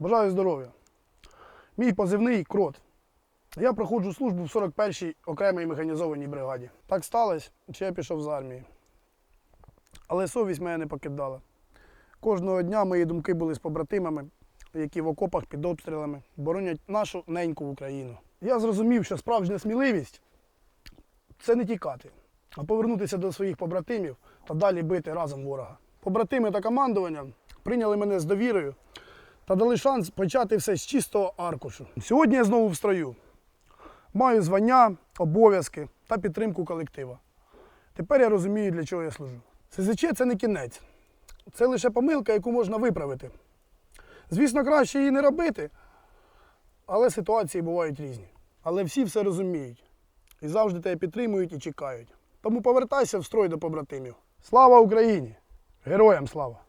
Бажаю здоров'я. Мій позивний крот. Я проходжу службу в 41-й окремій механізованій бригаді. Так сталося, що я пішов з армії. Але совість мене не покидала. Кожного дня мої думки були з побратимами, які в окопах під обстрілами боронять нашу неньку Україну. Я зрозумів, що справжня сміливість це не тікати, а повернутися до своїх побратимів та далі бити разом ворога. Побратими та командування прийняли мене з довірою та дали шанс почати все з чистого аркушу. Сьогодні я знову в строю. Маю звання, обов'язки та підтримку колектива. Тепер я розумію, для чого я служу. СЗЧ це не кінець. Це лише помилка, яку можна виправити. Звісно, краще її не робити, але ситуації бувають різні. Але всі все розуміють і завжди тебе підтримують і чекають. Тому повертайся в строй до побратимів. Слава Україні! Героям слава!